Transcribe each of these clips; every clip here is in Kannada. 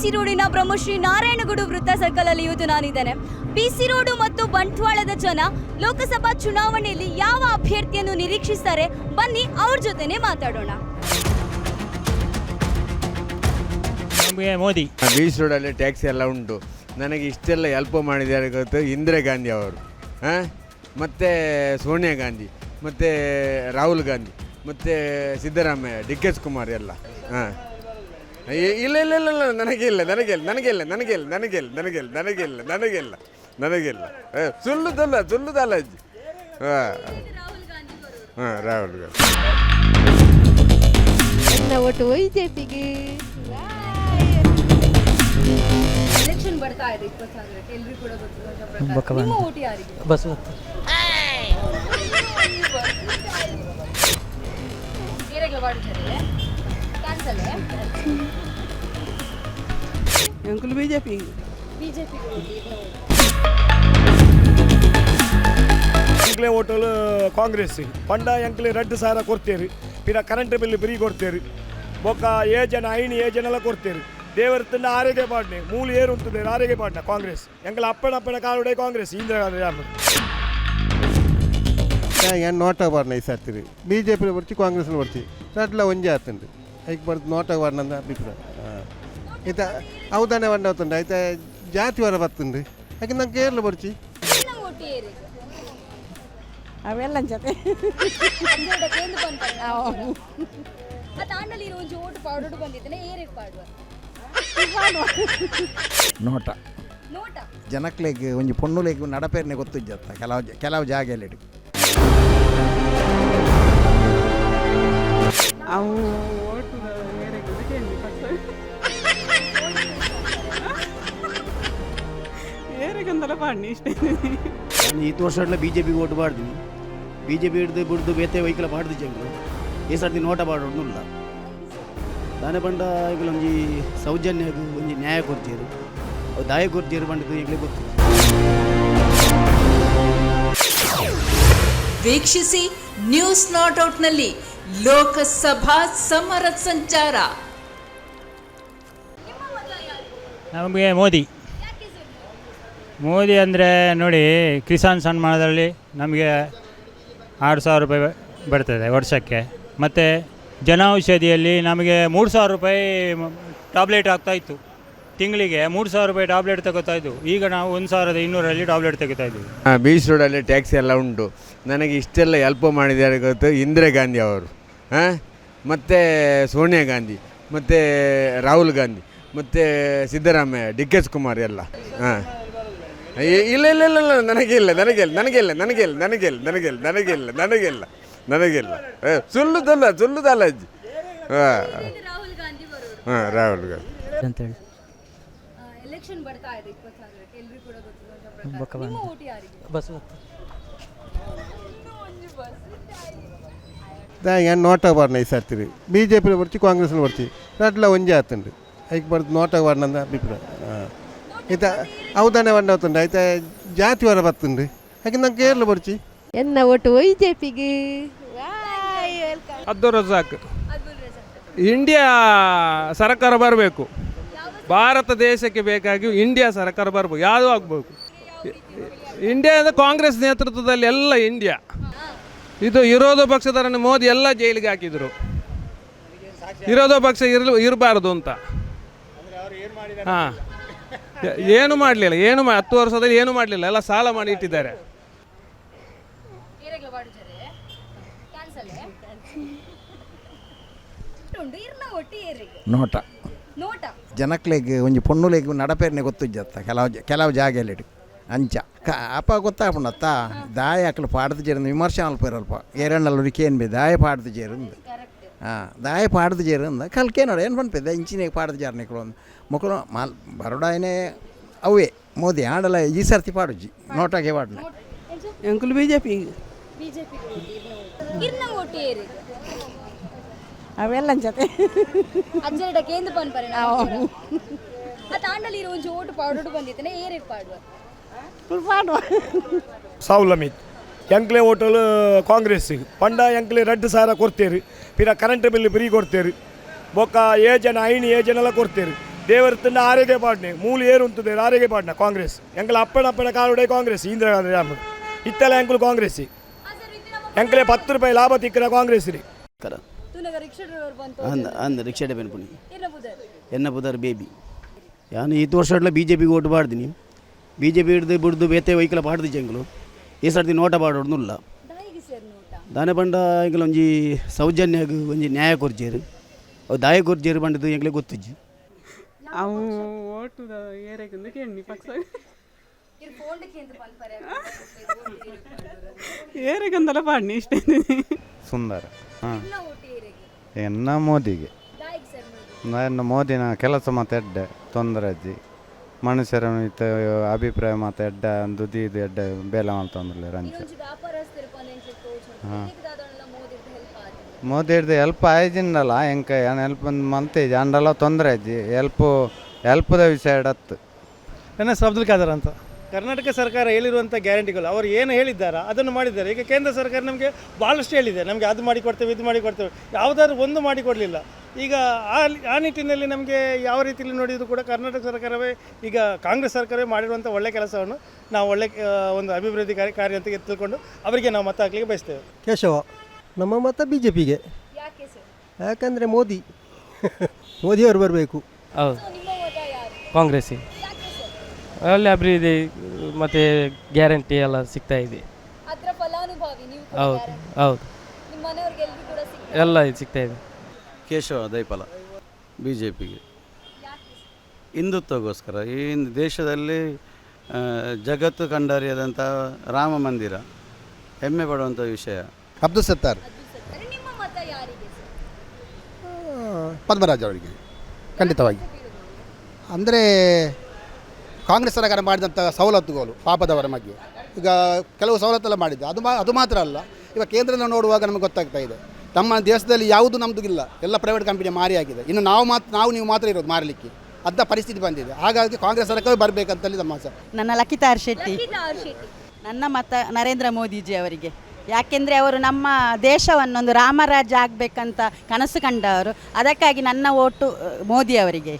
ಸಿ ರೋಡಿನ ಬ್ರಹ್ಮಶ್ರೀ ನಾರಾಯಣಗುಡು ವೃತ್ತ ಸರ್ಕಲ್ ಅಲ್ಲಿ ಇವತ್ತು ನಾನಿದ್ದೇನೆ. ಪಿ ಸಿ ರೋಡು ಮತ್ತು ಬಂಟ್ವಾಳದ ಜನ ಲೋಕಸಭಾ ಚುನಾವಣೆಯಲ್ಲಿ ಯಾವ ಅಭ್ಯರ್ಥಿಯನ್ನು ನಿರೀಕ್ಷಿಸ್ತಾರೆ? ಬನ್ನಿ ಅವ್ರ ಜೊತೆನೆ ಮಾತಾಡೋಣ. ನಮಗೆ ಮೋದಿ. ಬೀಚ್ ರೋಡಲ್ಲಿ ಟ್ಯಾಕ್ಸಿ ಎಲ್ಲ ಉಂಟು. ನನಗೆ ಇಷ್ಟೆಲ್ಲ ಹೆಲ್ಪ್ ಮಾಡಿದ್ದಾರೆ ಗೊತ್ತು. ಇಂದಿರಾ ಗಾಂಧಿ ಅವರು. ಹಾಂ ಮತ್ತು ಸೋನಿಯಾ ಗಾಂಧಿ ಮತ್ತು ರಾಹುಲ್ ಗಾಂಧಿ ಮತ್ತು ಸಿದ್ದರಾಮಯ್ಯ ಡಿ ಕೆ ಕುಮಾರ್ ಎಲ್ಲ. ಹಾಂ ಇಲ್ಲ ಇಲ್ಲ ಇಲ್ಲ ಇಲ್ಲ ನನಗೆ ಇಲ್ಲ ನನಗೆ ಇಲ್ಲ ನನಗೆ ಇಲ್ಲ ನನಗೆ ಇಲ್ಲ ನನಗೆ ಇಲ್ಲ ಸುಳ್ಳುದಲ್ಲ ಸುಳ್ಳುದಲ್ಲ ಅಜ್ಜಿ ಇಲ್ಲ ಹಾಂ ರಾಹುಲ್ ಗಾಂಧಿ ನನ್ನ ಒಟ್ಟು ಬಿಜೆಪಿಗೆ ಎಲೆಕ್ಷನ್ ಬರ್ತಾ ಇದೆ ಇಪ್ಪತ್ತಾಗಕ್ಕೆ ಎಲ್ರಿಗೂ ಕೂಡ ಗೊತ್ತಿರೋ ಪ್ರಕಾರ ನಿಮ್ಮ ಓಟ್ ಯಾರಿಗೆ ಬಸ್ ಬೇರೆ ಮಾಡಿದ್ದಾರೆ ಅನ್ಸಲ್ಲ ಅಂಕಲ್ ಬಿಜೆಪಿ. ಎಂಕ್ಲೆ ಹೋಟೆಲ್ ಕಾಂಗ್ರೆಸ್ ಪಂಡ ಎಂಕ್ಲೆ ರೆಡ್ ಸಾವಿರ ಕೊಡ್ತೇರಿ. ಪಿರ ಕರೆಂಟ್ ಬಿಲ್ ಫ್ರೀ ಕೊಡ್ತೇರಿ. ಬೊಕ್ಕ ಏಜನ ಐಣಿ ಏಜನೆಲ್ಲ ಕೊಡ್ತೇರಿ. ದೇವರ ತಂಡ ಆರೋಗ್ಯ ಪಾಡ್ನೆ ಮೂಲ ಏರು ಉಂಟು ಆರೋಗ್ಯ ಪಾಡ್ನ ಕಾಂಗ್ರೆಸ್. ಎಂಕಲ ಅಪ್ಪನ ಅಪ್ಪನ ಕಾಲುಡೆ ಕಾಂಗ್ರೆಸ್ ಇಂದಿರಾ ಗಾಂಧಿ ഞാൻ നോട്ടാ പറഞ്ഞ ഈ സ്ഥലത്തിൽ ബി ജെ പിയിൽ പഠിച്ച് കോൺഗ്രസിൽ പഠിച്ച് നാട്ടിലെ ಐಕ್ ಬಡ್ದು ನೋಟವಾಡ ನಂದ ಅಭಿಪ್ರಾಯ ಈತ ಅವಧಾನ ವಣ್ಣ ಬರ್ತುಂಡು ಆಯ್ತ? ಜಾತಿವಾರ ಬರ್ತುಂಡು ಹಾಗೆ ನಂಗೆ ಕೇರಳ ಬಡ್ಚಿ ಅವೆಲ್ಲ ಜೊತೆ. ನೋಟ. ಜನಕ್ಲೆಗ್ ಒಂಜಿ ಪೊಣ್ಣುಲೆಗ್ ನಡಪೇರ್ನೆ ಗೊತ್ತಿಜ್ಜತ್ತ ಕೆಲವು ಕೆಲವು ಜಾಗೆಯಲ್ಲಿ ಅವು ಪಾಡ್ನಿ ಇಷ್ಟೇ. ನಾನು ಈ ವರ್ಷ ಬಿ ಜೆ ಪಿಗೆ ಓಟ್ ಮಾಡಿದ್ವಿ. ಬಿ ಜೆ ಪಿ ಹಿಡ್ದು ಬಿಡ್ದು ಬೇತೆ ವೈಕಲ ಮಾಡಿದ್ವಿ ಜನರು ಈ ಸರ್ತಿ ನೋಟ ಮಾಡೋದಿಲ್ಲ ದಾನೆ ಪಂಡ ಈಗಲ ಒಂಜಿ ಸೌಜನ್ಯ ಒಂಜಿ ನ್ಯಾಯ ಕೊಡ್ತೀರು ಅವು ದಾಯ ಕೊರ್ತೀರು ಬಂಡದು ಈಗಲೇ ಗೊತ್ತು ವೀಕ್ಷಿಸಿ ನ್ಯೂಸ್ ನಾಟ್ ಔಟ್ನಲ್ಲಿ ಲೋಕಸಭಾ ಸಮರ ಸಂಚಾರ. ನಮಗೆ ಮೋದಿ. ಮೋದಿ ಅಂದರೆ ನೋಡಿ, ಕಿಸಾನ್ ಸನ್ಮಾನದಲ್ಲಿ ನಮಗೆ ಆರು ಸಾವಿರ ರೂಪಾಯಿ ಬರ್ತದೆ ವರ್ಷಕ್ಕೆ. ಮತ್ತು ಜನೌಷಧಿಯಲ್ಲಿ ನಮಗೆ ಮೂರು ಸಾವಿರ ರೂಪಾಯಿ ಟಾಬ್ಲೆಟ್ ಆಗ್ತಾಯಿತ್ತು ತಿಂಗಳಿಗೆ ಮೂರು ಸಾವಿರ ರೂಪಾಯಿ ಟ್ಯಾಬ್ಲೆಟ್ ತಗೋತಾ ಇದ್ವು. ಈಗ ನಾವು ಒಂದು ಸಾವಿರದ ಇನ್ನೂರಲ್ಲಿ ಟ್ಯಾಬ್ಲೆಟ್ ತೆಗಿತಾ ಇದ್ವಿ ಹಾಂ ಬೀಚ್ ರೋಡಲ್ಲಿ ಟ್ಯಾಕ್ಸಿ ಎಲ್ಲ ಉಂಟು. ನನಗೆ ಇಷ್ಟೆಲ್ಲ ಹೆಲ್ಪ್ ಮಾಡಿದ್ದಾರೆ ಗೊತ್ತು, ಇಂದಿರಾ ಗಾಂಧಿ ಅವರು. ಹಾಂ, ಮತ್ತು ಸೋನಿಯಾ ಗಾಂಧಿ, ಮತ್ತು ರಾಹುಲ್ ಗಾಂಧಿ, ಮತ್ತು ಸಿದ್ದರಾಮಯ್ಯ, ಡಿ ಕೆ ಕುಮಾರ್ ಎಲ್ಲ. ಹಾಂ. ಇಲ್ಲ ಇಲ್ಲ ಇಲ್ಲ ಇಲ್ಲ ನನಗಿಲ್ಲ ನನಗಿಲ್ಲ ನನಗಿಲ್ಲ ನನಗಿಲ್ಲ ನನಗಿಲ್ಲ ನನಗಿಲ್ಲ ನನಗಿಲ್ಲ ನನಗಿಲ್ಲ ನನಗಿಲ್ಲ ಇಲ್ಲ ಸುಳ್ಳುದಲ್ಲ ಸುಳ್ಳುದಲ್ಲ ಅಜ್ಜಿ. ಹಾಂ. ರಾಹುಲ್ ಗಾಂಧಿ ಬರೋರು. ಹಾಂ ರಾಹುಲ್ ಗಾಂಧಿ. ಅಂತೇಳಿ ಎಲೆಕ್ಷನ್ ಬರ್ತಾ ಇದೆ ಇಪ್ಪತ್ತಾಗಕ್ಕೆ ಎಲ್ಲರೂ ಕೂಡ ಗೊತ್ತಿರೋ ನಿಮ್ಮ ಓಟ್ ಯಾರಿಗೆ? ಬಸ್ ಏನು ನೋಟ ಬಾರ್ನ ಈ ಸರ್ತಿರಿ ಬಿ ಜೆ ಪಿ ಬರ್ತಿ ಕಾಂಗ್ರೆಸ್ನ ಬರ್ತಿ. ಅಟ್ಲ ಒಂಜೆ ಆತುಂಡು ಐಕ್ ಬರ್ದು ನೋಟ ಬರ್ನಂದ ಅಂದ ಅಭಿಪ್ರಾಯ. ಹಾಂ. ಈತ ಅವಧಾನ ಬಣ್ಣ ಬರ್ತುಂಡು ಆಯ್ತ ಜಾತಿ ವರ ಬರ್ತುಂಡು ಹಾಗೆ ನಂಗೆ ಕೇರಳ ಬರ್ಚಿ. ಎನ್ನ ಒಟ್ಟು ವೈ ಜೆ ಪಿಗೆ ಇಂಡಿಯಾ ಸರ್ಕಾರ ಬರಬೇಕು. ಭಾರತ ದೇಶಕ್ಕೆ ಬೇಕಾಗಿ ಇಂಡಿಯಾ ಸರ್ಕಾರ ಬರಬೇಕು. ಯಾವುದೂ ಆಗಬೇಕು? ಇಂಡಿಯಾದ ಕಾಂಗ್ರೆಸ್ ನೇತೃತ್ವದಲ್ಲಿ ಎಲ್ಲ ಇಂಡಿಯಾ. ಇದು ವಿರೋಧ ಪಕ್ಷದರನ್ನು ಮೋದಿ ಎಲ್ಲ ಜೈಲಿಗೆ ಹಾಕಿದರು. ವಿರೋಧ ಪಕ್ಷ ಇರಲು ಇರಬಾರದು ಅಂತ. ಹಾಂ. ಏನು ಮಾಡಲಿಲ್ಲ ಏನು ಮಾ ಹತ್ತು ವರ್ಷದಲ್ಲಿ ಏನು ಮಾಡಲಿಲ್ಲ ಎಲ್ಲ ಸಾಲ ಮಾಡಿ ಇಟ್ಟಿದ್ದಾರೆ. ನೋಟ. ನೋಟ? ಜನಕ್ಲೆಗ್ ಒಂಜಿ ಪೊಣ್ಣುಲೆಗ್ ನಡಪೇರ್ನೆ ಗೊತ್ತಿಜ್ಜತ್ತ ಕೆಲವು ಜ- ಕೆಲವು ಜಾಗೆಯಲ್ಲಿ ಅಂಚ. ಕ ಅಪ್ಪ ಗೊತ್ತಾಪುಂಡತ್ತ ದಾಯ ಹಾಕಲು ಪಾಡ್ದು ಜೇರಿಂದ ವಿಮರ್ಶೆ ಅಲ್ಪ ಏರಣ್ಣಲ್ಲಿ ಏನು ಬಿ ದಾಯ ಪಾಡ್ದು ಜೇರು దాయ పాడదు చేరిందా కలకేనాడు ఏం పనిపోయింది ఇంచిన పాడదు చేరని ఇక్కడ మొక్కలు మా బరోడాయనే అవే ಮೋದಿ ಆಡಲ್ಲ ಈ ಸರ್ತಿ ಪಾಡುಜ್ಜಿ. ನೋಟಾಗೆ ಪಾಡಲ. ಎಂಕುಲ್ ಬಿ ಜೆ ಪಿ ಅವೆಲ್ಲ ಜೊತೆ. ಕೇಂದ್ರ ಪನ್ಪರೆ ತಾಂಡಲಿರೋ ಒಂಚು ಓಟು ಪಾಡೋಡು ಬಂದಿತ್ತನೆ ಏರಿರ್ ಪಾಡುವ? ಪಾಡುವ. ಸಾವುಲಮಿತ್ ಎಂಕ್ಲೆ ಹೋಟೆಲ್ ಕಾಂಗ್ರೆಸ್. ಪಂಡ ಎಂಕ್ಲೆ ರೆಡ್ ಸಾವಿರ ಕೊಡ್ತೇರಿ. ಪಿರ ಕರೆಂಟ್ ಬಿಲ್ ಫ್ರೀ ಕೊಡ್ತೇರಿ. ಬೊಕ್ಕ ಏಜನ ಐನಿ ಏಜನೆಲ್ಲ ಕೊಡ್ತೇರಿ. ದೇವರ ತಂಡ ಆರೋಗ್ಯ ಪಾಡ್ನೆ. ಮೂಲ ಏರು ಉಂತದೇರು ಆರೋಗ್ಯ ಪಾಡ್ನ ಕಾಂಗ್ರೆಸ್. ಎಂಕ್ಲೆ ಅಪ್ಪಣ ಅಪ್ಪಣ ಕಾಲುಡೆ ಕಾಂಗ್ರೆಸ್ ಇಂದಿರಾ ಗಾಂಧಿ ರಾಮ. ಇತ್ತಲ ಎಂಕ್ಲು ಕಾಂಗ್ರೆಸ್. ಎಂಕ್ಲೆ ಪತ್ತು ರೂಪಾಯಿ ಲಾಭ ತಿಕ್ಕರ ಕಾಂಗ್ರೆಸ್ ರೀ. ಅಂದ ರಿಕ್ಷಾ ಡಿಪೆಂಡ್ ಪುಣಿ ಎನ್ನ ಪುದರ್? ಬೇಬಿ. ಯಾನು ಈ ವರ್ಷ ಬಿ ಜೆ ಪಿಗೆ ಓಟ್ ಮಾಡ್ತೀನಿ ಬಿ ಜೆ ಪಿ ಹಿಡಿದು ಬಿಡ್ದು ಬೇತೆ ವೈಕಲ ಪಾಡ್ದು ಜಂಗ್ಲು ಈ ಸರ್ತಿ ನೋಟ ಪಾಡೋಡ್ನುಲ್ಲ ದಾಯಿಗೆ ಸೇರ್ ನೋಟ? ದಾನೆ ಪಂಡ ಎಂಕಲ ಒಂಜಿ ಸೌಜನ್ಯಗ್ ಒಂಜಿ ನ್ಯಾಯ ಕೊರ್ಜೇರು ಅವು ದಾಯ ಕೊರ್ಜೇರು ಪಂಡದು ಎಂಕ್ಲೆ ಗೊತ್ತಿಜ್ಜಿ. ಅವು ಓಟು ಏರೆಗೊಂದು ಕೇಳಿ ಪಕ್ಷ ಏರೆಗೊಂದಲ್ಲ ಪಾಡ್ನಿ ಇಷ್ಟೇ ಸುಂದರ. ಹಾಂ. ಎನ್ನ ಮೋದಿಗೆ. ದಾಯಿಗೆ ಸೇರ್ ಮೋದಿ ನನ್ನ ಮೋದಿನ ಕೆಲಸ ಮತ್ತೆ ಎಡ್ಡೆ ತೊಂದರೆ ಅಜ್ಜಿ. ಮನುಷ್ಯರ ಇತ್ತ ಅಭಿಪ್ರಾಯ ಮತ್ತು ಎಡ್ಡ ದುದಿ ಇದು ಎಡ್ಡ ಬೇಲ ರಂಚ ಒಂಜಿ ವ್ಯಾಪಾರಸ್ಥರು ತೋಚು ಹಾಂ. ಮೋದಿ ಹಿಡ್ದು ಹೆಲ್ಪ್ ಆಯ್ಜಿಂಡಲ್ಲ ಹೆಂಕ ಏನು ಹೆಲ್ಪ್ ಮಂತೇಜ್ ಅಂಡಲ್ಲ ತೊಂದರೆ ಅಜ್ಜಿ ಹೆಲ್ಪು ಎಲ್ಪದ ವಿಷಯ ಎಡತ್ತು. ನನ್ನ ಹೆಸರು ಅಬ್ದುಲ್ ಖಾದರ್ ಅಂತ. ಕರ್ನಾಟಕ ಸರ್ಕಾರ ಹೇಳಿರುವಂಥ ಗ್ಯಾರಂಟಿಗಳು ಅವರು ಏನು ಹೇಳಿದ್ದಾರೆ ಅದನ್ನು ಮಾಡಿದ್ದಾರೆ. ಈಗ ಕೇಂದ್ರ ಸರ್ಕಾರ ನಮಗೆ ಭಾಳಷ್ಟು ಹೇಳಿದೆ ನಮಗೆ ಅದು ಮಾಡಿ ಕೊಡ್ತೇವೆ ಇದು ಮಾಡಿ ಕೊಡ್ತೇವೆ ಯಾವುದಾದ್ರು ಒಂದು ಮಾಡಿಕೊಡಲಿಲ್ಲ. ಈಗ ಆ ಆ ನಿಟ್ಟಿನಲ್ಲಿ ನಮಗೆ ಯಾವ ರೀತಿಯಲ್ಲಿ ನೋಡಿದ್ರು ಕೂಡ ಕರ್ನಾಟಕ ಸರ್ಕಾರವೇ ಈಗ ಕಾಂಗ್ರೆಸ್ ಸರ್ಕಾರವೇ ಮಾಡಿರುವಂಥ ಒಳ್ಳೆ ಕೆಲಸವನ್ನು ನಾವು ಒಳ್ಳೆ ಒಂದು ಅಭಿವೃದ್ಧಿ ಕಾರ್ಯ ಕಾರ್ಯ ಅಂತ ತಿಳ್ಕೊಂಡು ಅವರಿಗೆ ನಾವು ಮತ ಹಾಕ್ಲಿಕ್ಕೆ ಬಯಸ್ತೇವೆ. ಕೇಶವ ನಮ್ಮ ಮತ ಬಿ ಜೆ ಪಿಗೆ ಯಾಕೆ ಸರ್? ಯಾಕಂದರೆ ಮೋದಿ. ಮೋದಿಯವರು ಬರಬೇಕು. ಹೌದು. ಸೊ ನಿಮ್ಮ ಮತ ಯಾರು? ಕಾಂಗ್ರೆಸ್ಸಿಗೆ. ಯಾಕೆ ಸರ್? ಒಳ್ಳೆ ಅಭಿವೃದ್ಧಿ ಮತ್ತು ಗ್ಯಾರಂಟಿ ಎಲ್ಲ ಸಿಗ್ತಾ ಇದೆ. ಅದ್ರ ಫಲಾನುಭವಿ ನೀವು ಹೌದು ಹೌದು. ಎಲ್ಲ ಇದು. ಸಿಗ್ತಾ ಇದೆ. ಕೇಶವ ದೈಪಲ ಬಿ ಜೆ ಪಿಗೆ ಹಿಂದುತ್ವಗೋಸ್ಕರ ಈ ದೇಶದಲ್ಲಿ ಜಗತ್ತು ಕಂಡರಿಯದಂಥ ರಾಮ ಮಂದಿರ ಹೆಮ್ಮೆ ಪಡುವಂಥ ವಿಷಯ. ಅಬ್ದುಲ್ ಸತ್ತಾರ್. ಪದ್ಮರಾಜ್ ಅವರಿಗೆ ಖಂಡಿತವಾಗಿ. ಅಂದರೆ ಕಾಂಗ್ರೆಸ್ ಸರ್ಕಾರ ಮಾಡಿದಂಥ ಸವಲತ್ತುಗಳು ಪಾಪದವರ ಬಗ್ಗೆ ಈಗ ಕೆಲವು ಸವಲತ್ತೆಲ್ಲ ಮಾಡಿದ್ದು. ಅದು ಮಾ ಅದು ಮಾತ್ರ ಅಲ್ಲ. ಇವಾಗ ಕೇಂದ್ರನ ನೋಡುವಾಗ ನಮಗೆ ಗೊತ್ತಾಗ್ತಾ ಇದೆ. ನಮ್ಮ ದೇಶದಲ್ಲಿ ಯಾವುದು ನಮ್ಮದು ಇಲ್ಲ ಎಲ್ಲ ಪ್ರೈವೇಟ್ ಕಂಪನಿ ಮಾರಿ ಆಗಿದೆ. ಇನ್ನು ನಾವು ಮಾತ್ರ ನಾವು ನೀವು ಮಾತ್ರ ಇರೋದು ಮಾರಲಿಕ್ಕೆ. ಅದ ಪರಿಸ್ಥಿತಿ ಬಂದಿದೆ. ಹಾಗಾಗಿ ಕಾಂಗ್ರೆಸ್ ಸರ್ಕಾರ ಬರಬೇಕಂತಲ್ಲಿ ನಮ್ಮ ಆಸೆ. ನನ್ನ ಲಕಿತಾರ್ ಶೆಟ್ಟಿ ನನ್ನ ಮತ ನರೇಂದ್ರ ಮೋದಿಜಿ ಅವರಿಗೆ. ಯಾಕೆಂದರೆ ಅವರು ನಮ್ಮ ದೇಶವನ್ನೊಂದು ರಾಮರಾಜ್ಯ ಆಗಬೇಕಂತ ಕನಸು ಕಂಡವರು. ಅದಕ್ಕಾಗಿ ನನ್ನ ಓಟು ಮೋದಿ ಅವರಿಗೆ.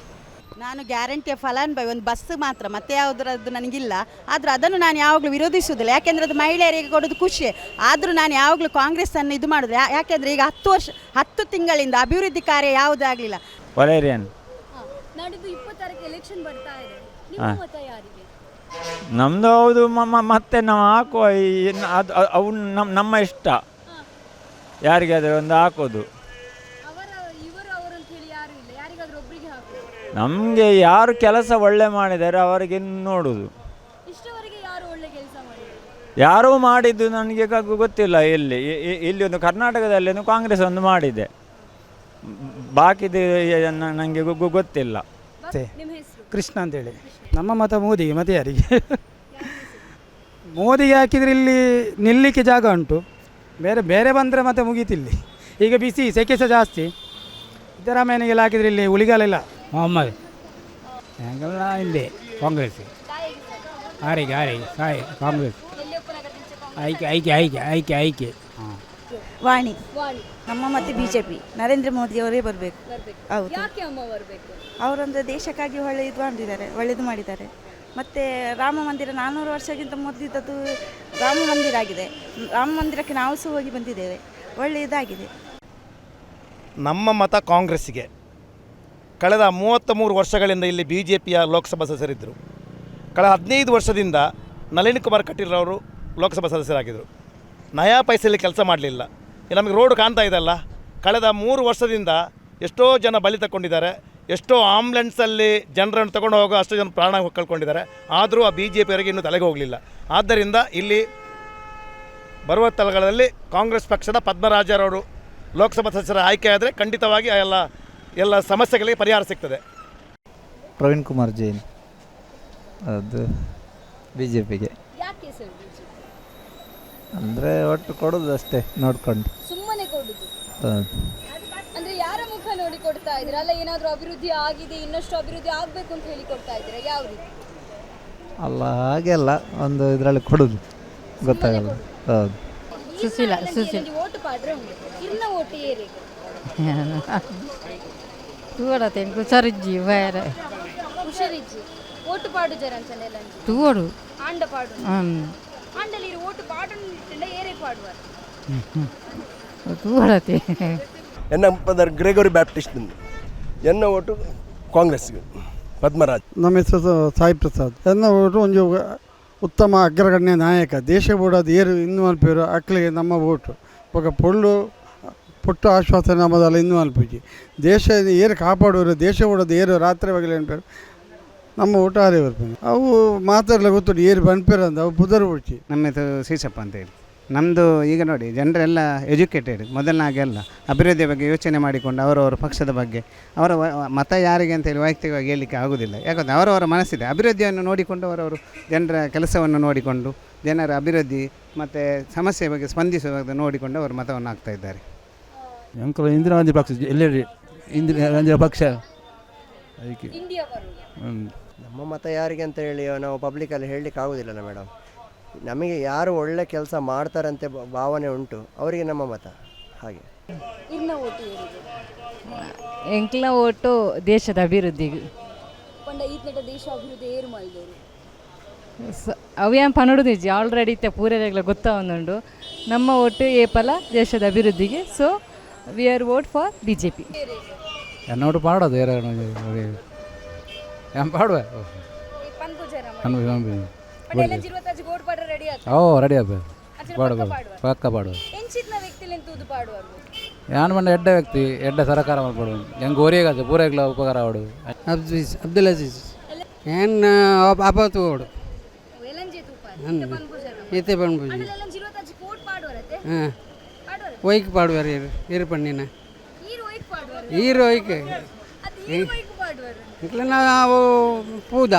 ನಾನು ಗ್ಯಾರಂಟಿಯ ಫಲಾನುಭವಿ ಒಂದು ಬಸ್ ಮಾತ್ರ ಮತ್ತೆ ಯಾವುದರದ್ದು ನನಗಿಲ್ಲ. ಆದರೂ ಅದನ್ನು ನಾನು ಯಾವಾಗಲೂ ವಿರೋಧಿಸುವುದಿಲ್ಲ. ಯಾಕೆಂದರೆ ಅದು ಮಹಿಳೆಯರಿಗೆ ಕೊಡೋದು ಖುಷಿ. ಆದರೂ ನಾನು ಯಾವಾಗಲೂ ಕಾಂಗ್ರೆಸ್ಸನ್ನು ಇದು ಮಾಡಿದ್ರೆ ಯಾಕೆಂದರೆ ಈಗ ಹತ್ತು ವರ್ಷ ಹತ್ತು ತಿಂಗಳಿಂದ ಅಭಿವೃದ್ಧಿ ಕಾರ್ಯ ಯಾವುದೂ ಆಗಲಿಲ್ಲ. ವಲೇರಿಯನ್ ನಾಡಿದ್ದು ಇಪ್ಪತ್ತಾರಕ್ಕೆ ಎಲೆಕ್ಷನ್ ಬರ್ತಾ ಇದೆ. ನಿಮ್ಮ ಹಾ. ಮತ ಯಾರಿಗೆ? ನಮ್ಮದು ಹೌದು ಮಮ್ಮ ಮತ್ತೆ ನಾವು ಹಾಕುವ ಅದು ಅವನು ನಮ್ಮ ನಮ್ಮ ಇಷ್ಟ. ಯಾರಿಗಾದರೂ ಒಂದು ಹಾಕೋದು ಅವರ ಇವರು ಅವರಂತ ಹೇಳಿ ಯಾರು ಇಲ್ಲ ಯಾರಿಗಾದ್ರೂ ಒಬ್ರಿಗೆ ಹಾಕು ನಮಗೆ ಯಾರು ಕೆಲಸ ಒಳ್ಳೆ ಮಾಡಿದ್ದಾರೆ ಅವರಿಗೆ ನೋಡುವುದು ಇಷ್ಟವರೆಗೆ ಯಾರು ಒಳ್ಳೆ ಕೆಲಸ ಮಾಡಿದ್ರು? ಯಾರೋ ಮಾಡಿದ್ದು ನನಗೆ ಗ- ಗೊತ್ತಿಲ್ಲ ಇಲ್ಲಿ ಇ- ಇ- ಇಲ್ಲಿ ಒಂದು ಕರ್ನಾಟಕದಲ್ಲಿ ಒಂದು ಕಾಂಗ್ರೆಸ್ ಒಂದು ಮಾಡಿದೆ. ಬಾಕಿದು ನನಗೆ ಗೊತ್ತಿಲ್ಲ. ನಿಮ್ಮ ಹೆಸರು? ಕೃಷ್ಣ ಅಂತೇಳಿ. ನಮ್ಮ ಮತ ಮೋದಿಗೆ ಮತ ಯಾರಿಗೆ? ಮೋದಿಗೆ ಹಾಕಿದರೆ ಇಲ್ಲಿ ನಿಲ್ಲಿಕ್ಕೆ ಜಾಗ ಉಂಟು. ಬೇರೆ ಬೇರೆ ಬಂದರೆ ಮತ್ತೆ ಮುಗೀತಿಲ್ಲಿ. ಈಗ ಬಿಸಿ ಸೆಕೆ ಸಹ ಜಾಸ್ತಿ. ಸಿದ್ದರಾಮಯ್ಯನಿಗೆಲ್ಲ ಹಾಕಿದರೆ ಇಲ್ಲಿ ಉಳಿಗಾಲ ಇಲ್ಲ. ಮೊಹಮ್ಮದ್. ಇಲ್ಲಿ ಕಾಂಗ್ರೆಸ್. ಆರಿಗೆ ಆರಿಗೆ ಸಾಯಿ ಕಾಂಗ್ರೆಸ್. ಐಕೆ ಐಕೆ ಆಯ್ಕೆ ಆಯ್ಕೆ ಆಯ್ಕೆ ಆಯ್ಕೆ ಆಯ್ಕೆ. ಹಾಂ. ವಾಣಿ. ವಾಣಿ. ನಮ್ಮ ಮತ್ತೆ B J P Narendra Modi ಅವರೇ ಬರಬೇಕು. ಬರ್ಬೇಕು. ಹೌದು. ಯಾಕೆ ಅಮ್ಮ ಬರ್ಬೇಕು? ಅವರೊಂದು ದೇಶಕ್ಕಾಗಿ ಒಳ್ಳೆ ಇದು ಮಾಡಿದ್ದಾರೆ ಒಳ್ಳೆಯದು ಮಾಡಿದ್ದಾರೆ. ಮತ್ತು ರಾಮ ಮಂದಿರ ನಾನ್ನೂರು ವರ್ಷಕ್ಕಿಂತ ಮೊದಲಿದ್ದದ್ದು ರಾಮ ಮಂದಿರ ಆಗಿದೆ. ರಾಮ ಮಂದಿರಕ್ಕೆ ನಾವು ಸಹ ಹೋಗಿ ಬಂದಿದ್ದೇವೆ. ಒಳ್ಳೆ ಇದಾಗಿದೆ. ನಮ್ಮ ಮತ ಕಾಂಗ್ರೆಸ್ಸಿಗೆ. ಕಳೆದ ಮೂವತ್ತ ಮೂರು ವರ್ಷಗಳಿಂದ ಇಲ್ಲಿ ಬಿ ಜೆ ಪಿಯ ಲೋಕಸಭಾ ಸದಸ್ಯರಿದ್ದರು. ಕಳೆದ ಹದಿನೈದು ವರ್ಷದಿಂದ ನಳಿನ್ ಕುಮಾರ್ ಕಟೀಲ್ ಅವರು ಲೋಕಸಭಾ ಸದಸ್ಯರಾಗಿದ್ದರು. ನಯಾ ಪೈಸೆಯಲ್ಲಿ ಕೆಲಸ ಮಾಡಲಿಲ್ಲ. ನಮಗೆ ರೋಡ್ ಕಾಣ್ತಾ ಇದೆಲ್ಲ ಕಳೆದ ಮೂರು ವರ್ಷದಿಂದ ಎಷ್ಟೋ ಜನ ಬಲಿ ತಗೊಂಡಿದ್ದಾರೆ ಎಷ್ಟೋ ಆಂಬ್ಯುಲೆನ್ಸಲ್ಲಿ ಜನರನ್ನು ತಗೊಂಡು ಹೋಗೋ ಅಷ್ಟು ಜನ ಪ್ರಾಣ ಕಳ್ಕೊಂಡಿದ್ದಾರೆ, ಆದರೂ ಆ ಬಿ ಜೆ ಪಿಯವರಿಗೆ ಇನ್ನೂ ತಲೆಗೆ ಹೋಗಲಿಲ್ಲ. ಆದ್ದರಿಂದ ಇಲ್ಲಿ ಬರುವ ತಲಗಳಲ್ಲಿ ಕಾಂಗ್ರೆಸ್ ಪಕ್ಷದ ಪದ್ಮರಾಜರವರು ಲೋಕಸಭಾ ಸದಸ್ಯರ ಆಯ್ಕೆ ಆದರೆ ಖಂಡಿತವಾಗಿ ಎಲ್ಲ ಎಲ್ಲ ಸಮಸ್ಯೆಗಳಿಗೆ ಪರಿಹಾರ ಸಿಗ್ತದೆ. ಪ್ರವೀಣ್ ಕುಮಾರ್ ಜೈನ್. ಅದು ಬಿ ಜೆ ಪಿಗೆ ಯಾಕೆ ಸರ್ ಅಂದರೆ ಒಟ್ಟು ಕೊಡೋದು ಅಷ್ಟೇ ನೋಡ್ಕೊಂಡು. ಸುಮ್ಮನೆ ಕೊಡುದು? ಹೌದು ಅಂದ್ರೆ ಯಾರ ಮುಖ ನೋಡಿ ಕೊಡ್ತಾ ಇದ್ದೀರಾ? ಅಲ್ಲ ಏನಾದ್ರೂ ಅಭಿವೃದ್ಧಿ ಆಗಿದೆ ಇನ್ನಷ್ಟು ಅಭಿವೃದ್ಧಿ ಆಗ್ಬೇಕು ಅಂತ ಹೇಳಿ ಕೊಡ್ತಾ ಇದ್ದೀರಾ? ಯಾವ ರೀತಿ ಅಲ್ಲ ಹಾಗೆಲ್ಲ ಒಂದು ಇದರಲ್ಲಿ ಕೊಡೋದು. ಗೊತ್ತಾಗಲ್ಲ. ಹೌದು. ಸುಶೀಲ ಸುಶೀಲ. ಓಟು ಪಾಡ್ರೆ ಉಂಟು. ಇನ್ನ ಓಟು ಏರಿಗೆ ತೂವಡ ಪಾಡು ತೂವಡು ಆಂಡಲಿ ಎನ್ನ ಪದರ್ ಗ್ರೆಗೋರಿ ಬ್ಯಾಪ್ಟಿಸ್ಟ್ ಎನ್ನ ಓಟು ಕಾಂಗ್ರೆಸ್ ಪದ್ಮರಾಜ್. ನಮ್ಮ ಹೆಸರು ಸಾಯಿ ಪ್ರಸಾದ್. ಎನ್ನ ಓಟು ಒಂದು ಉತ್ತಮ ಅಗ್ರಗಣ್ಯ ನಾಯಕ. ದೇಶ ಓಡೋದು ಏರು ಇನ್ನು ಅಲ್ಪಿರೋ ಅಕ್ಕಳಿಗೆ ನಮ್ಮ ಓಟು. ಇವಾಗ ಪೊಳ್ಳು ಪುಟ್ಟ ಆಶ್ವಾಸನೆ ನಮ್ಮದಲ್ಲ ಇನ್ನೂ ಅಲ್ಪಿಜಿ ದೇಶ ಏರು ಕಾಪಾಡೋರು ದೇಶ ಓಡೋದು ಏರು ರಾತ್ರಿ ಬಗ್ಲೆ ಅನ್ಪೇರು ನಮ್ಮ ಒಟ್ಟಾರೆ ಬರ್ತೀನಿ ಅವು ಮಾತಾಡಲ ಗೊತ್ತು, ಏರು ಬನ್ಪೇರು ಅವು ಪುದರ್ ಉಡ್ಚಿ. ನಮ್ಮ ಹೆಸರು ಸೀಸಪ್ಪ ಅಂತ ಹೇಳಿ. ನಮ್ಮದು ಈಗ ನೋಡಿ, ಜನರೆಲ್ಲ ಎಜುಕೇಟೆಡ್ ಮೊದಲನಾಗೆ ಅಲ್ಲ. ಅಭಿವೃದ್ಧಿಯ ಬಗ್ಗೆ ಯೋಚನೆ ಮಾಡಿಕೊಂಡು ಅವರವರ ಪಕ್ಷದ ಬಗ್ಗೆ, ಅವರ ಮತ ಯಾರಿಗೆ ಅಂತೇಳಿ ವೈಯಕ್ತಿಕವಾಗಿ ಹೇಳಲಿಕ್ಕೆ ಆಗೋದಿಲ್ಲ. ಯಾಕಂದರೆ ಅವರವರ ಮನಸ್ಸಿದೆ. ಅಭಿವೃದ್ಧಿಯನ್ನು ನೋಡಿಕೊಂಡು ಅವರವರು ಜನರ ಕೆಲಸವನ್ನು ನೋಡಿಕೊಂಡು, ಜನರ ಅಭಿವೃದ್ಧಿ ಮತ್ತು ಸಮಸ್ಯೆ ಬಗ್ಗೆ ಸ್ಪಂದಿಸುವಾಗ ನೋಡಿಕೊಂಡು ಅವರು ಮತವನ್ನು ಹಾಕ್ತಾ ಇದ್ದಾರೆ. ಅಂಕಲ್ ಇಂದಿರಾ ಗಾಂಧಿ ಪಕ್ಷ ಎಲ್ಲೆಡೆ? ಇಂದಿರಾ ಗಾಂಧಿ ಪಕ್ಷ ಅದಕ್ಕೆ. ನಮ್ಮ ಮತ ಯಾರಿಗೆ ಅಂತ ಹೇಳಿ ನಾವು ಪಬ್ಲಿಕಲ್ಲಿ ಹೇಳಲಿಕ್ಕೆ ಆಗೋದಿಲ್ಲಲ್ಲ ಮೇಡಮ್ ನಮಗೆ ಯಾರು ಒಳ್ಳೆ ಕೆಲಸ ಮಾಡ್ತಾರಂತೆ ಬ- ಭಾವನೆ ಉಂಟು ಅವರಿಗೆ ನಮ್ಮ ಮತ. ಹಾಗೆ. ಎಂಕ್ಲ ಓಟು ದೇಶದ ಅಭಿವೃದ್ಧಿಗೆ ಪಂಡ ಈತ್ನೆಟ ದೇಶ ಅಭಿವೃದ್ಧಿ ಏರು ಮಲ್ದೇರು ಸ- ಅವ್ಯಾನ್ ಪನಡುದು ನಿಜ ಆಲ್ರೆಡಿ ಇತ್ತೆ ಪೂರೆಲ್ಲ ಗೊತ್ತಾವೊಂದುಂಡು ನಮ್ಮ ಒಟ್ಟು ಏಪಲ ದೇಶದ ಅಭಿವೃದ್ಧಿಗೆ so we are vote for B J P എന്നോട് പാടോ തീരാണ് ഞാൻ പാടുവേ ഓ റെഡിയാപ്പേ പാടുവേ പക്ക പാടുവേ ഞാൻ പണ്ട് എഡ്ഡ വ്യക്തി എഡ്ഡ സർക്കാർ മൽപ്പെടും ഞാൻ ഗോരിയെ കാച്ചു പൂരേക്കുള്ള ഉപകാരം ആവിട് അബ്ദുസ് അബ്ദുൽ അസീസ് ഞാൻ അപ്പത്ത് ഓടും ഇത്തെ പൺപൂജ ആ ಇತ್ತೆ ಪನ್ಪು ಜರ ಈತೆ ಪಣ್ಬುಜಿ ಪಂಡ ಎಲ್ಲ ಜಿರುವತ್ತಾಜಿ ಓಟ್ ಪಾಡುವರತ್ತೆ ಹಾಂ ಪಾಡುವರ ಒಯ್ಕ್ ಪಾಡುವಾರ ಇರು ಇರು ಪಣ್ಣಿನ ಈರು ಒಯ್ಕ್ ಪಾಡುವರು ಈರು ಒಯ್ಕ್ ಅದು ಈರು ಒಯ್ಕ್ ಪಾಡುವರು ಇಟ್ಲ ನಾವು ಪೂದ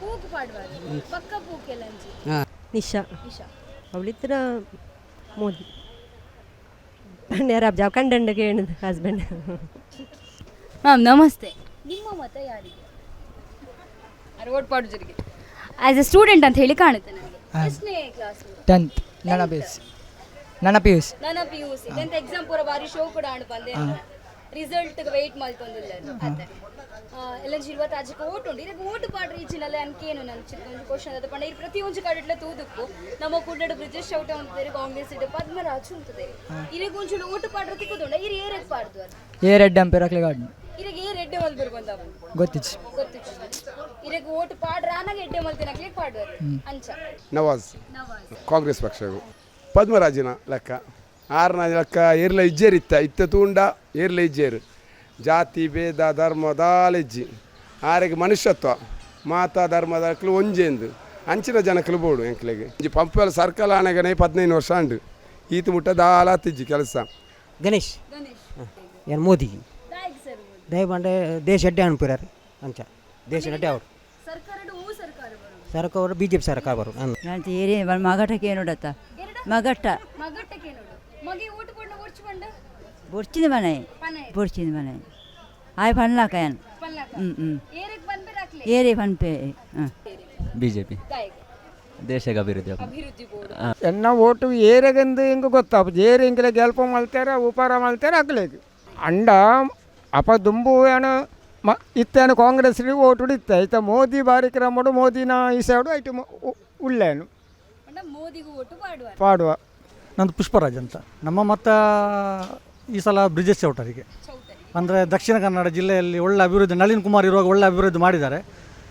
ಪೂಕ್ ಪಾಡುವರು ಪಕ್ಕ ಪೂಕ್ ಎಲ್ಲಂಜಿ ಹಾಂ ನಿಶಾ ಇಶಾ ಅವಳಿತ್ರ ಮೋದಿ ನೇರ ಜಾಬ್ ಕಂಡಂಡಗೆ ಹೇಳಿದ ಹಸ್ಬೆಂಡ್ ಮ್ಯಾಮ್ ನಮಸ್ತೆ ನಿಮ್ಮ ಮತ ಯಾರಿಗೆ? ಅರೆ ಓಟ್ ಪಾಡು ಜರಿಗೆ ಆಸ್ ಎ ಸ್ಟೂಡೆಂಟ್ ಅಂತ ಹೇಳಿ ಕಾಣುತ್ತೆ ನನಗೆ. ಎಷ್ಟನೇ ಕ್ಲಾಸ್ ಟೆಂತ್ ನನ್ನ ಪಿ ಯು ಸಿ ನನ್ನ ಪಿ ಯು ಸಿ ನನ್ನ P U C tenth exam ಪೂರ ಬಾರಿ ಶೋ ಕೂಡ ಆಂಡ್ ಬಂದೆ. ರಿಸಲ್ಟ್ಗೆ ವೆಯ್ಟ್ ಮಲ್ತೊಂದಿಲ್ಲ ಅತ್ತೆ ಎಲ್ಲೊಂಜಿ ಇರುವತ್ತು ಆಜಕ್ಕೆ ಓಟ್ ಉಂಡು ಇದಕ್ಕೆ ಓಟ್ ಪಾಡ್ ರೀಜಿನಲ್ಲಿ ಅನ್ಕೇನು ನನ್ನ ಚಿಕ್ಕಂದು ಕ್ವಶನ್ ಅದ. ಪಂಡ ಈ ಪ್ರತಿಯೊಂದು ಕಡೆಡ್ಲ ತೂದಕ್ಕು ನಮ್ಮ ಕುಡ್ಡಡು ಬ್ರಿಜೇಶ್ ಶೌಟ ಉಂಟು ಕಾಂಗ್ರೆಸ್ ಇಟ್ಟು ಪದ್ಮರಾಜ್ ಉಂಟದೆ. ಇದಕ್ಕೆ ಒಂಚೂರು ಓಟ್ ಪಾಡ್ರ ತಿಕ್ಕುದುಂಡ ಇರು ಏರಕ್ಕೆ ಪಾಡ್ದು ಏ ರೆಡ್ ಎಡ್ ಅಂಪೇರ್ ಹಾಕ್ಲಿ ಗಾರ್ಡ್ ಇದಕ್ಕೆ ಏರ್ ಎಡ್ಡೆ ಮಲ್ ಬರ್ಬಂದ ಗೊತ್ತಿಚ್ಚು ಗೊತ್ತಿಚ್ಚು ಇದಕ್ಕೆ ಓಟ್ ಪಾಡ್ರ ಆನಾಗ ಎಡ್ಡೆ ಮಲ್ ತಿನ್ನಕ್ಲಿಕ್ಕೆ ಪಾಡ್ದು ಅಂಚ. ನವಾಜ್ ನವಾಜ್. ಕಾಂಗ್ರೆಸ್ ಪಕ್ಷವು. ಪದ್ಮರಾಜನ ಲೆಕ್ಕ. ಆರನ ಲೆಕ್ಕ ಏರ್ಲ ಇಜ್ಜೇರ್ ಇತ್ತ ಇತ್ತ ತೂಂಡ ಏರ್ಲ ಇಜ್ಜೇರು. ಜಾತಿ ಭೇದ ಧರ್ಮ ದಾಲೆಜ್ಜಿ. ಆರೆಗೆ ಮನುಷ್ಯತ್ವ ಮಾತಾ ಧರ್ಮದ ಅಕ್ಲು ಒಂಜೇಂದು ಅಂಚಿನ ಜನಕ್ಕಲು ಬೋಡು ಎಂಕ್ಲೆಗೆ. ಇಂಜಿ ಪಂಪಲ್ ಸರ್ಕಲ್ ಆನೆಗನೆ ಪದಿನೈದು ವರ್ಷ ಅಂಡು. ಈತ ಮುಟ್ಟ ದಾಲಾತಿಜ್ಜಿ ಕೆಲಸ. ಗಣೇಶ್. ಗಣೇಶ್. ಏನು ಮೋದಿ. ದಯಮಂಡೆ ದೇಶ ಅಡ್ಡೆ ಅನ್ಪಿರಾರೆ ಅಂಚ. ದೇಶ ಅಡ್ಡೆ ಅವರು. ಸರ್ಕಾರ ಬಿ ಜೆ ಪಿ ಸರ್ಕಾರ ಬರು ನಾನು ಏರಿ ಮಗಟಕ್ಕೆ ಏನೋಡತ್ತ ಮಗಟ್ಟ. ಮಗಟ್ಟಕ್ಕೆ ನೋಡು ಮಗೆ ಊಟ ಕೊಡ್ನ ಓಡ್ಚು ಬಂಡ ಬೊರ್ಚಿನ ಮನೆ. ಪನೆ ಬೊರ್ಚಿನ ಮನೆ. ಆಯ್ ಪಣ್ಣಾಕ ಏನು ಪಲ್ಲಕ ಹ್ಞೂ ಹ್ಞೂ ಏರಿಗ್ ಬಂದ್ಬೇಡ ಹಾಕ್ಲಿ ಏರಿ ಪನ್ಪೆ ಹಾಂ ಬಿ ಜೆ ಪಿ ದಾಯಕ್ ದೇಶಕ್ಕೆ ಅಭಿವೃದ್ಧಿ ಅಭಿವೃದ್ಧಿ ಬೋರ್ಡ್. ಎನ್ನ ಓಟು ಏರೆಗೆಂದು ಹಿಂಗೆ ಗೊತ್ತಾಪು ಏರಿ ಹಿಂಗೆ ಗೆಲ್ಪ ಮಲ್ತಾರೆ ಉಪಾರ ಮಲ್ತಾರೆ ಆಗ್ಲೇದು ಅಂಡ ಅಪ ದುಂಬು ಏನು ಮ ಇತ್ತೇನು ಕಾಂಗ್ರೆಸ್ಗೆ ಓಟು ಇತ್ತ ಇತ್ತ ಮೋದಿ ಬಾರಿ ಕ್ರಮಡು ಮೋದಿನ ಈ ಸೈಡು ಐಟು ಉಳ್ಳೇನು. ಮೋದಿಗೂ ಓಟು ಪಾಡುವ. ಪಾಡುವ. ನಂದು ಪುಷ್ಪರಾಜ್ ಅಂತ. ನಮ್ಮ ಮತ ಈ ಸಲ ಬ್ರಿಜೇಶ್ ಚೌಟರಿಗೆ. ಅಂದರೆ ದಕ್ಷಿಣ ಕನ್ನಡ ಜಿಲ್ಲೆಯಲ್ಲಿ ಒಳ್ಳೆ ಅಭಿವೃದ್ಧಿ ನಳಿನ್ ಕುಮಾರ್ ಇರುವಾಗ ಒಳ್ಳೆ ಅಭಿವೃದ್ಧಿ ಮಾಡಿದ್ದಾರೆ.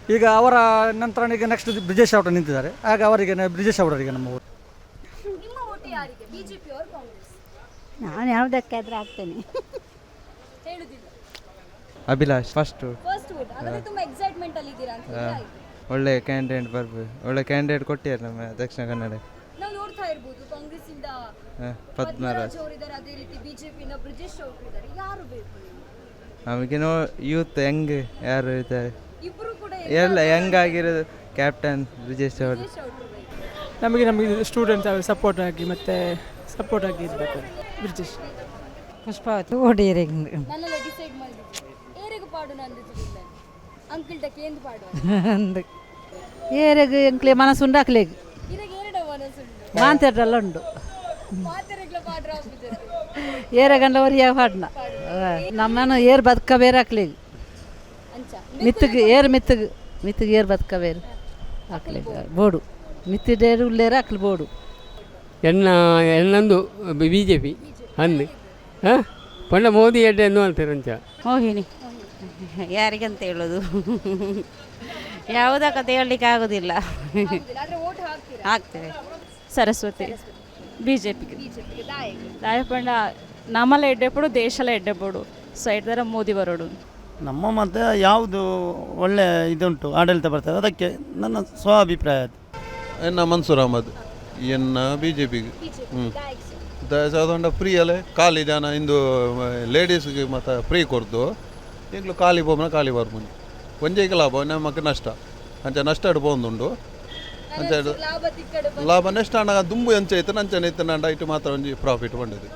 ಈಗ ಅವರ ನಂತರ ಈಗ ನೆಕ್ಸ್ಟ್ ಬ್ರಿಜೇಶ್ ಚೌಟ ನಿಂತಿದ್ದಾರೆ. ಆಗ ಅವರಿಗೆ ನ- ಬ್ರಿಜೇಶ್ ಅವರಿಗೆ ನಮ್ಮ ಊರು ನಿಮ್ಮ ಓಟು ಯಾರಿಗೆ? ಬಿಜೆಪಿ ಅವ್ರ ಕಾಂಗ್ರೆಸ್? ನಾನು ಯಾವುದಕ್ಕಾದ್ರೂ ಆಗ್ತೇನೆ ಹೇಳುದಿಲ್ಲ. ಅಭಿಲಾಷ್ ಫಸ್ಟು ಫಸ್ಟ್ ಓಟ್ ಹಾಗಾದ್ರೆ ತುಂಬಾ ಎಕ್ಸೈಟ್ಮೆಂಟ್ ಅಲ್ಲಿ ಇದ್ದೀರಾ ಅಂತ ಆಯ್ತು. ಒಳ್ಳೆ ಕ್ಯಾಂಡಿಡೇಟ್ ಬರ್ಬೇಕು ಒಳ್ಳೆ ಕ್ಯಾಂಡಿಡೇಟ್ ಕೊಟ್ಟಿದ್ದಾರೆ ನಮ್ಮ ದಕ್ಷಿಣ ಕನ್ನಡ. ನಾವು ನೋಡ್ತಾ ಇರ್ಬೋದು ಕಾಂಗ್ರೆಸ್ ಇಂದ ಪದ್ಮರಾಜ್. ಪದ್ಮರಾಜ್ ಅವರಿದ್ದಾರೆ ಅದೇ ರೀತಿ ಬಿಜೆಪಿಯಿಂದ ಬ್ರಿಜೇಶ್ ಅವರು ಇದ್ದಾರೆ ಯಾರು ಬೇಕು? ನಿಮ್ಗೆ? ನೋ ಯೂತ್ ಹೆಂಗ್ ಯಾರು ಇದ್ದಾರೆ? ಇಬ್ರು ಕೂಡ ಎಲ್ಲ ಹೆಂಗ್ ಆಗಿರೋದು ಕ್ಯಾಪ್ಟನ್ ಬ್ರಿಜೇಶ್ ಅವರು. ನಮಗೆ ನಮಗೆ ಸ್ಟೂಡೆಂಟ್ಸ್ ಅವರು ಸಪೋರ್ಟ್ ಆಗಿ ಮತ್ತೆ ಸಪೋರ್ಟ್ ಆಗಿ ಇರಬೇಕು. ಬ್ರಿಜೇಶ್. ಪುಷ್ಪಾವತಿ ಓಡಿಯರಿ ಏರಿಗೆ ನನ್ನೆಲ್ಲ ಡಿಸೈಡ್ ಮಾಡಿ ಏರಿಗೂ ಪಾಡು ನಂದು ಅಂಕಲ್ ಟಕ್ಕೆ ಎಂದು ಪಾಡು? ಅಂದು. ಏರಿಗೆ ಎಂಕ್ಲೆ ಮನಸ್ಸು ಉಂಡಾಕ್ಲೇಗೆ ಇದಕ್ಕೆ ಎರಡು ಮನಸ್ಸುಂಟು ಮಾಂತೆಡ್ರೆಲ್ಲ ಉಂಡು. ಮಾತೆರೆಗ್ಲ ಗಂಡ ಒರಿಯ ಪಾಡ್ನ ನಮ್ಮನ್ನು ಏರ್ ಬದುಕ ಬೇರೆ ಹಾಕ್ಲೇಗೆ ಅಂಚ. ಮಿತ್ತಗೆ ಏರ್ ಮಿತ್ತಗೆ ಮಿತ್ತಗೆ ಏರ್ ಬದುಕವೇರು ಅಕ್ಲೆ ಬೋಡು. ಮಿತ್ತಿಡೇರು ಉಳ್ಳೇರು ಹಾಕ್ಲಿ ಬೋಡು. ಎನ್ನ ಎನ್ನೊಂದು ಬಿ ಜೆ ಪಿ ಅಂದು ಹಾಂ? ಪಂಡ ಮೋದಿ ಎಡ್ಡೆ ಎನ್ನು ಅಂತಾರೆ ಅಂಚ. ಮೋಹಿನಿ. ಯಾರಿಗಂತ ಹೇಳೋದು? ಯಾವುದಕ್ಕ ಹೇಳಲಿಕ್ಕೆ ಆಗೋದಿಲ್ಲ ಆಗ್ತೇವೆ ಸರಸ್ವತಿ ಬಿ ಜೆ ಪಿಗೆ ದಾಯಪಂಡ ನಮ್ಮಲ್ಲ ಎಡ್ಡೆಪಡು ದೇಶಲ್ಲ ಎಡ್ಡೆಪಡು ಸೈಡ್ದಾರ ಮೋದಿ ಬರೋಡು. ನಮ್ಮ ಮತ ಯಾವುದು ಒಳ್ಳೆ ಇದುಂಟು ಆಡಳಿತ ಬರ್ತದೆ ಅದಕ್ಕೆ ನನ್ನ ಸ್ವಾಭಿಪ್ರಾಯ ಅದು. ಎನ್ನ ಮನ್ಸೂರ್ ಅಹಮದ್ ಎನ್ನ ಬಿ ಜೆ ಪಿಗೆ ಹ್ಞೂ ಫ್ರೀ ಅಲ್ಲೇ ಖಾಲಿ ಜನ ಇಂದು ಲೇಡೀಸ್ಗೆ ಮತ್ತು ಫ್ರೀ ಕೊಡ್ತು ಈಗಲೂ ಖಾಲಿ ಬೊಮ್ಮನ ಖಾಲಿ ಬರ್ಬೋದು ಒಂಜೇಗೆ ಲಾಭ ನಮಕ್ಕೆ ನಷ್ಟ ಅಂಚ ನಷ್ಟ ಇಡ್ಬೋಂದುಂಡು ಅಂಚ ಲಾಭ ತಿಕ್ಕಡು ಲಾಭ ನೆಕ್ಸ್ಟ್ ಹಣ ದುಂಬು ಎಂಚ ಐತೆ ನಂಚ ಐತೆ ನಂಡ ಇಟ್ಟು ಮಾತ್ರ ಒಂಜಿ ಪ್ರಾಫಿಟ್ ಬಂದಿದೆ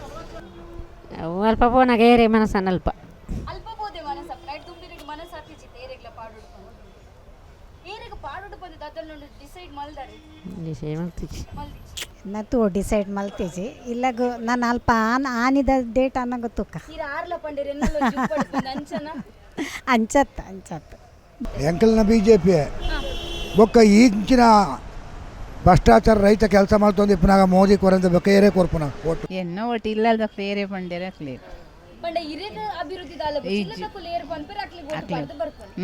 ಅಲ್ಪ ಪೋನಾಗ ಏರೆ ಮನಸ್ಸನ್ನ ಅಲ್ಪ ಅಲ್ಪ ಬೋದೆ ಮನಸ್ಸಪ್ಪ ನೈಟ್ ತುಂಬಿರಿಗೆ ಮನಸ್ಸು ಹತ್ತಿಚಿತ್ತೆ ಏರೆಗ್ಲ ಪಾಡುಡು ಏರೆಗ ಪಾಡುಡು ಬಂದಿದ್ದು ಅದನ್ನು ಡಿಸೈಡ್ ಮಲ್ದಾರೆ ಮಲ್ದಿಚ್ಚಿ ನತ್ತು ಡಿಸೈಡ್ ಮಲ್ತೇಜಿ ಇಲ್ಲಗು ನಾನು ಅಲ್ಪ ಆನ್ ಆನಿದ ಡೇಟ್ ಅನ್ನ ಗೊತ್ತುಕ್ಕ ನೀರ ಆರ್ಲ ಪಂಡಿರ ಎನ್ನಲ್ಲ ಜುಪ್ಪಡು ಬಂದು ಅಂಚನ ಅಂಚತ್ತ ಅಂಚತ್ತ ಎಂಕಲ್ನ ಬಿ ಜೆ ಪಿ ಬೊಕ್ಕ ಈಂಚಿನ ಭ್ರಷ್ಟಾಚಾರ ರೈತ ಕೆಲಸ ಮಾಡ್ತೊಂದು ಇಪ್ಪನಾಗ ಮೋದಿ ಕೊರಂದ ಏರೆ ಕೊರ್ಪುನ? ಓಟು ಎನ್ನ ಒಟ್ಟು ಇಲ್ಲದ ಬೇರೆ ಪಂಡೇರೆ ಅಕ್ಲೆ ಪಂಡ ಇರೇಗ ಅಭಿವೃದ್ಧಿ ದಾಲ ಚಿಲ್ಲಕಕ್ಕು ಲೇರ್ ಪನ್ಪೆರ್ ಅಕ್ಲಿ ಓಟ್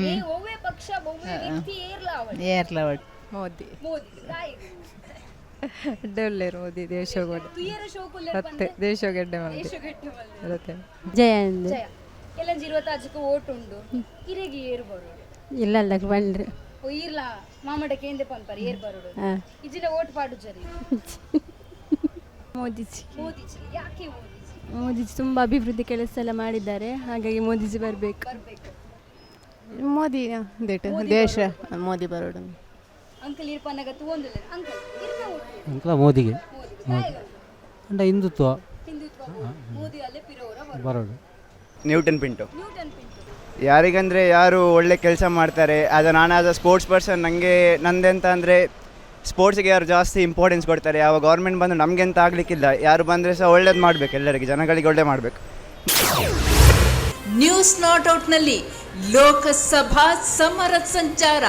ಏ ಒವ್ವೆ ಪಕ್ಷ ಒವ್ವೆ ವ್ಯಕ್ತಿ ಏರ್ಲ ಅವಳು. ಏರ್ಲ ಒಟ್ಟು ಮೋದಿ. ಮೋದಿ ಮೋದಿ ದೇಶಗೋಡ ಮತ್ತೆ ಪಂದೆ ದೇಶಗೆಡ್ಡೆ ಜಯ ಇರುವತ್ತಾಜಕ್ಕೆ ಓಟ್ ಉಂಡು ಇರೆಗಿ ಏರ್ ಬರೋಡು ಇಲ್ಲ ಬಂಡ್ರೆ ಓ ಇಲ್ಲ ಮಾಮಡ ಕೇಂದ್ರ ಪಂಪರ್ ಏರ್ ಬರೋಡು ಹಾ. ಇಜಿನ ಓಟ್ ಪಾಡು ಜರಿ. ಮೋದಿಜಿ. ಮೋದಿಜಿ ಯಾಕೆ ಮೋದಿಜಿ? ಮೋದಿಜಿ ತುಂಬ ಅಭಿವೃದ್ಧಿ ಕೆಲಸ ಎಲ್ಲ ಮಾಡಿದ್ದಾರೆ. ಹಾಗಾಗಿ ಮೋದಿಜಿ ಬರಬೇಕು. ಬರ್ಬೇಕು. ಮೋದಿ ದೇಟ ದೇಶ. ಮೋದಿ ಬರೋಡು ಅಂಕಲ್ ಇರ್ಪನ್ನಾಗ ತೂಂದಿಲ್ಲ ಅಂಕಲ್ ಇರ್ಪ ಓಟ್ ಅಂಕಲ ಮೋದಿಗೆ. ಮೋದಿ. ಅಂಡ ಹಿಂದುತ್ವ. ಹಿಂದುತ್ವ. ಮೋದಿ ಅಲ್ಲೇ ಪಿರೋರ ಬರೋಡು ನ್ಯೂಟನ್ ಪಿಂಟು. ನ್ಯೂಟನ್ ಪಿಂಟು. ಯಾರಿಗಂದರೆ ಯಾರು ಒಳ್ಳೆ ಕೆಲಸ ಮಾಡ್ತಾರೆ ಅದು ನಾನು ಆಸ್ ಅ ಸ್ಪೋರ್ಟ್ಸ್ ಪರ್ಸನ್ ನನಗೆ ನಂದೆಂತ ಅಂದರೆ ಸ್ಪೋರ್ಟ್ಸಿಗೆ ಯಾರು ಜಾಸ್ತಿ ಇಂಪಾರ್ಟೆನ್ಸ್ ಕೊಡ್ತಾರೆ. ಯಾವ ಗೌರ್ಮೆಂಟ್ ಬಂದು ನಮಗೆ ಅಂತ ಆಗಲಿಕ್ಕಿಲ್ಲ. ಯಾರು ಬಂದರೆ ಸಹ ಒಳ್ಳೇದು ಮಾಡಬೇಕು ಎಲ್ಲರಿಗೆ, ಜನಗಳಿಗೆ ಒಳ್ಳೆ ಮಾಡಬೇಕು. ನ್ಯೂಸ್ ನಾಟ್ ಔಟ್ನಲ್ಲಿ ಲೋಕಸಭಾ ಸಮರ ಸಂಚಾರ.